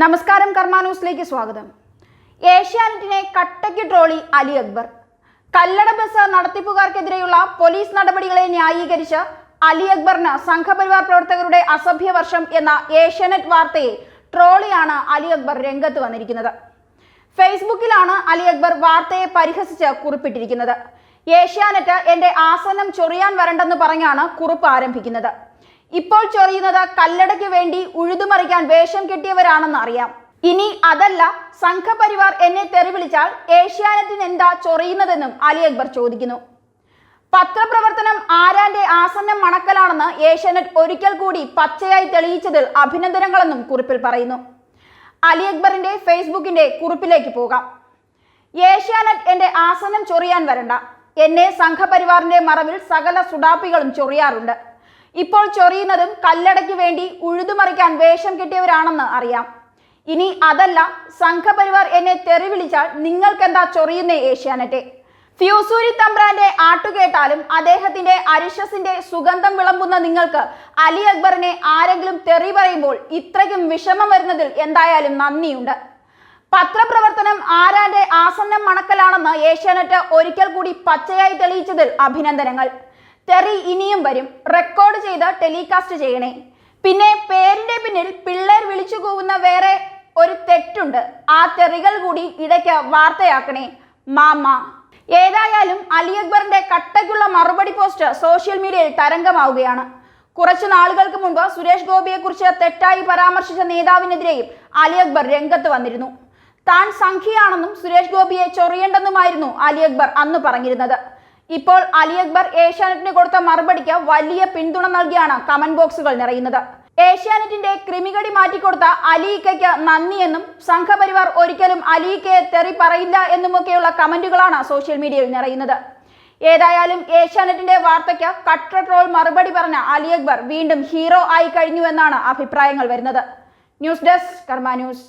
നമസ്കാരം കർമ്മ ന്യൂസിലേക്ക് സ്വാഗതം. ഏഷ്യാനെറ്റിനെ കട്ടയ്ക്ക് ട്രോളി അലി അക്ബർ. കല്ലട ബസ് നടത്തിപ്പുകാർക്കെതിരെയുള്ള പോലീസ് നടപടികളെ ന്യായീകരിച്ച് അലി അക്ബറിന് സംഘപരിവാർ പ്രവർത്തകരുടെ അസഭ്യ വർഷം എന്ന ഏഷ്യാനെറ്റ് വാർത്തയെ ട്രോളിയാണ് അലി അക്ബർ രംഗത്ത് വന്നിരിക്കുന്നത്. ഫേസ്ബുക്കിലാണ് അലി അക്ബർ വാർത്തയെ പരിഹസിച്ച് കുറിപ്പിട്ടിരിക്കുന്നത്. ഏഷ്യാനെറ്റ് എന്റെ ആസനം ചൊറിയാൻ വരണ്ടെന്ന് പറഞ്ഞാണ് കുറിപ്പ് ആരംഭിക്കുന്നത്. ഇപ്പോൾ ചൊറിയുന്നത് കല്ലടയ്ക്ക് വേണ്ടി ഉഴുതുമറിക്കാൻ വേഷം കെട്ടിയവരാണെന്ന് അറിയാം. ഇനി അതല്ല സംഘപരിവാർ എന്നെ തെറിവിളിച്ചാൽ ഏഷ്യാനെറ്റിന് എന്താ ചൊറിയുന്നതെന്നും അലി അക്ബർ ചോദിക്കുന്നു. പത്രപ്രവർത്തനം ആരാന്റെ ആസന്നം മണക്കലാണെന്ന് ഏഷ്യാനെറ്റ് ഒരിക്കൽ കൂടി പച്ചയായി തെളിയിച്ചതിൽ അഭിനന്ദനങ്ങളെന്നും കുറിപ്പിൽ പറയുന്നു. അലി അക്ബറിന്റെ ഫേസ്ബുക്കിന്റെ കുറിപ്പിലേക്ക് പോകാം. ഏഷ്യാനെറ്റ് എന്റെ ആസനം ചൊറിയാൻ വരണ്ട. എന്നെ സംഘപരിവാറിന്റെ മറവിൽ സകല സുഡാപ്പികളും ചൊറിയാറുണ്ട്. ഇപ്പോൾ ചൊറിയുന്നതും കല്ലടയ്ക്ക് വേണ്ടി ഉഴുതുമറിക്കാൻ വേഷം കിട്ടിയവരാണെന്ന് അറിയാം. ഇനി അതല്ല സംഘപരിവാർ എന്നെ തെറിവിളിച്ചാൽ നിങ്ങൾക്കെന്താ ചൊറിയുന്നേ ഏഷ്യാനെറ്റെ? ഫ്യൂസൂരി തമ്പ്രാന്റെ ആട്ടുകേട്ടാലും അദ്ദേഹത്തിന്റെ അരിഷസിന്റെ സുഗന്ധം വിളമ്പുന്ന നിങ്ങൾക്ക് അലി അക്ബറിനെ ആരെങ്കിലും തെറി പറയുമ്പോൾ ഇത്രയ്ക്കും വിഷമം വരുന്നതിൽ എന്തായാലും നന്ദിയുണ്ട്. പത്രപ്രവർത്തനം ആരാന്റെ ആസന്നം മണക്കലാണെന്ന് ഏഷ്യാനെറ്റ് ഒരിക്കൽ കൂടി പച്ചയായി തെളിയിച്ചതിൽ അഭിനന്ദനങ്ങൾ. തെറി ഇനിയും വരും. റെക്കോർഡ് ചെയ്ത് ടെലികാസ്റ്റ് ചെയ്യണേ. പിന്നെ പേരിന്റെ പിന്നിൽ പിള്ളേർ വിളിച്ചു കൂവുന്ന വേറെ ഒരു തെറ്റുണ്ട്. ആ തെറികൾ കൂടി ഇടയ്ക്ക് വാർത്തയാക്കണേ. മാമ. ഏതായാലും അലി അക്ബറിന്റെ കട്ടയ്ക്കുള്ള മറുപടി പോസ്റ്റ് സോഷ്യൽ മീഡിയയിൽ തരംഗമാവുകയാണ്. കുറച്ചു നാളുകൾക്ക് മുൻപ് സുരേഷ് ഗോപിയെക്കുറിച്ച് തെറ്റായി പരാമർശിച്ച നേതാവിനെതിരെയും അലി അക്ബർ രംഗത്ത് വന്നിരുന്നു. താൻ സംഖ്യയാണെന്നും സുരേഷ് ഗോപിയെ ചൊറിയേണ്ടെന്നുമായിരുന്നു അലി അക്ബർ അന്ന് പറഞ്ഞിരുന്നത്. ഇപ്പോൾ അലി അക്ബർ ഏഷ്യാനെറ്റിന് കൊടുത്ത മറുപടിക്ക് വലിയ പിന്തുണ നൽകിയാണ് കമന്റ് ബോക്സുകൾ നിറയുന്നത്. ഏഷ്യാനെറ്റിന്റെ ക്രിമികടി മാറ്റിക്കൊടുത്ത അലീക്കയ്ക്ക് നന്ദിയെന്നും സംഘപരിവാർ ഒരിക്കലും അലീക്കയെ തെറി പറയില്ല എന്നുമൊക്കെയുള്ള കമന്റുകളാണ് സോഷ്യൽ മീഡിയയിൽ നിറയുന്നത്. ഏതായാലും ഏഷ്യാനെറ്റിന്റെ വാർത്തയ്ക്ക് കട്ട ട്രോൾ മറുപടി പറഞ്ഞ അലി അക്ബർ വീണ്ടും ഹീറോ ആയി കഴിഞ്ഞുവെന്നാണ് അഭിപ്രായങ്ങൾ വരുന്നത്. News desk Karma news.